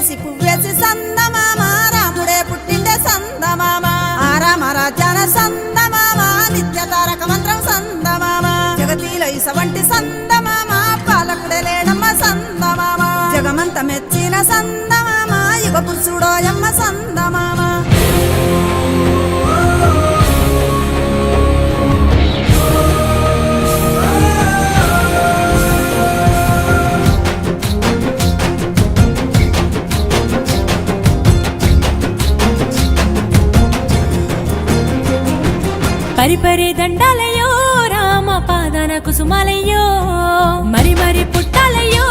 పువ్వేసి పువ్వేసి సందమామ రాముడే పుట్టిండే సందమామ ఆ రామ రాజ్యాన సందమామ నిత్య తారక మంత్రం సందమామ జగతిలో ఇసవంటి సందమామ పాలకుడే లేడమ్మ సందమామ జగమంత మెచ్చిన సందమామ యుగ పురుషుడోయమ్మ పరిపరి దండాలయ్యో రామ పాదన కుసుమాలయ్యో మరి మరి పుట్టాలయ్యో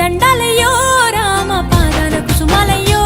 దండాలయ్యో రామ పాదాల కుసుమాలయ్యో.